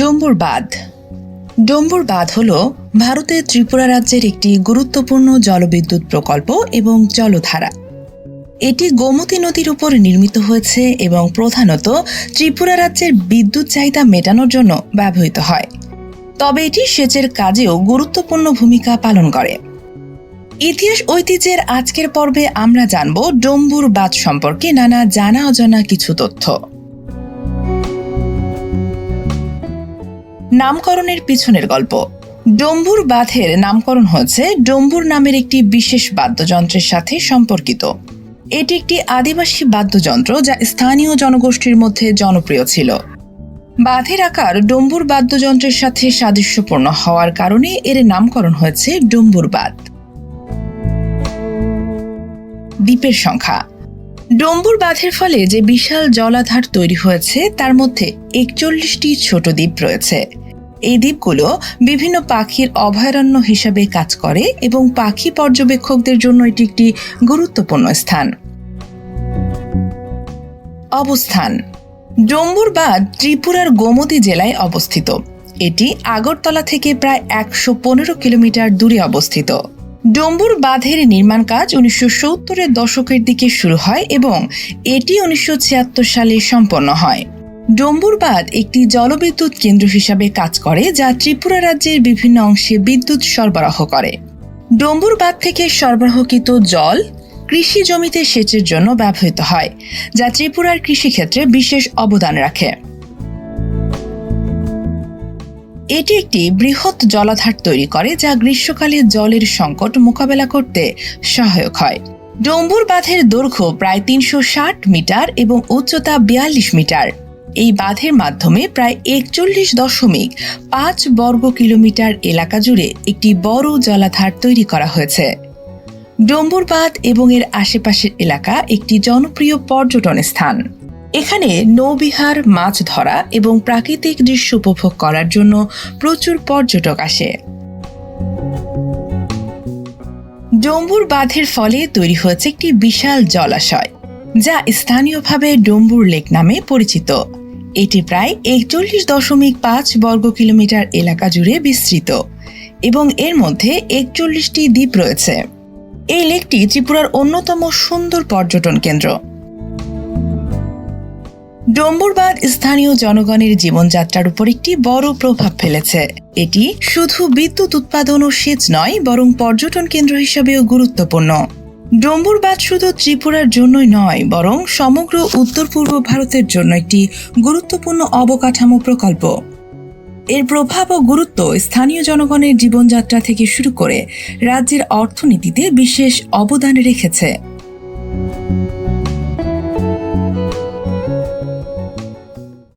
ডম্বুর বাঁধ ডম্বুর বাঁধ হল ভারতের ত্রিপুরা রাজ্যের একটি গুরুত্বপূর্ণ জলবিদ্যুৎ প্রকল্প এবং জলধারা। এটি গোমতী নদীর উপর নির্মিত হয়েছে এবং প্রধানত ত্রিপুরা রাজ্যের বিদ্যুৎ চাহিদা মেটানোর জন্য ব্যবহৃত হয়। তবে এটি সেচের কাজেও গুরুত্বপূর্ণ ভূমিকা পালন করে। ইতিহাস ঐতিহ্যের আজকের পর্বে আমরা জানব ডম্বুর বাঁধ সম্পর্কে নানা জানা অজানা কিছু তথ্য। নামকরণের পিছনের গল্প। ডম্বুর বাঁধের নামকরণ হয়েছে ডম্বুর নামের একটি বিশেষ বাদ্যযন্ত্রের সাথে সম্পর্কিত। এটি একটি আদিবাসী বাদ্যযন্ত্র যা স্থানীয় জনগোষ্ঠীর মধ্যে জনপ্রিয় ছিল। বাঁধের আকার ডম্বুর বাদ্যযন্ত্রের সাথে সাদৃশ্যপূর্ণ হওয়ার কারণে এর নামকরণ হয়েছে ডম্বুর বাঁধ। দ্বীপের সংখ্যা ডম্বুর বাঁধের ফলে যে বিশাল জলাধার তৈরি হয়েছে, তার মধ্যে একচল্লিশটি ছোট দ্বীপ রয়েছে। এই দ্বীপগুলো বিভিন্ন পাখির অভয়ারণ্য হিসাবে কাজ করে এবং পাখি পর্যবেক্ষকদের জন্য এটি একটি গুরুত্বপূর্ণ স্থান। অবস্থান। ডম্বুর বাঁধ ত্রিপুরার গোমতী জেলায় অবস্থিত। এটি আগরতলা থেকে প্রায় একশো পনেরো কিলোমিটার দূরে অবস্থিত। ডম্বুর বাঁধের নির্মাণ কাজ উনিশশো সত্তরের দশকের দিকে শুরু হয় এবং এটি উনিশশো ছিয়াত্তর সালে সম্পন্ন হয়। ডম্বুর বাঁধ একটি জলবিদ্যুৎ কেন্দ্র হিসাবে কাজ করে যা ত্রিপুরা রাজ্যের বিভিন্ন অংশে বিদ্যুৎ সরবরাহ করে। ডম্বুর বাঁধ থেকে সরবরাহকৃত জল কৃষি জমিতে সেচের জন্য ব্যবহৃত হয়, যা ত্রিপুরার কৃষিক্ষেত্রে বিশেষ অবদান রাখে। এটি একটি বৃহৎ জলাধার তৈরি করে যা গ্রীষ্মকালে জলের সংকট মোকাবেলা করতে সহায়ক হয়। ডম্বুর বাঁধের দৈর্ঘ্য প্রায় তিনশো ষাট মিটার এবং উচ্চতা বিয়াল্লিশ মিটার। এই বাঁধের মাধ্যমে প্রায় একচল্লিশ দশমিক পাঁচ বর্গ কিলোমিটার এলাকা জুড়ে একটি বড় জলাধার তৈরি করা হয়েছে। ডম্বুর বাঁধ এবং এর আশেপাশের এলাকা একটি জনপ্রিয় পর্যটন স্থান। এখানে নৌবিহার, মাছ ধরা এবং প্রাকৃতিক দৃশ্য উপভোগ করার জন্য প্রচুর পর্যটক আসে। ডম্বুর বাঁধের ফলে তৈরি হয়েছে একটি বিশাল জলাশয়, যা স্থানীয়ভাবে ডম্বুর লেক নামে পরিচিত। এটি প্রায় একচল্লিশ দশমিক পাঁচ বর্গ কিলোমিটার এলাকা জুড়ে বিস্তৃত এবং এর মধ্যে একচল্লিশটি দ্বীপ রয়েছে। এই লেকটি ত্রিপুরার অন্যতম সুন্দর পর্যটন কেন্দ্র। ডম্বুরবাদ স্থানীয় জনগণের জীবনযাত্রার উপর একটি বড় প্রভাব ফেলেছে। এটি শুধু বিদ্যুৎ উৎপাদন ও সেচ নয়, বরং পর্যটন কেন্দ্র হিসেবেও গুরুত্বপূর্ণ। ডম্বুরবাদ শুধু ত্রিপুরার জন্যই নয়, বরং সমগ্র উত্তর পূর্ব ভারতের জন্য একটি গুরুত্বপূর্ণ অবকাঠামো প্রকল্প। এর প্রভাব ও গুরুত্ব স্থানীয় জনগণের জীবনযাত্রা থেকে শুরু করে রাজ্যের অর্থনীতিতে বিশেষ অবদান রেখেছে।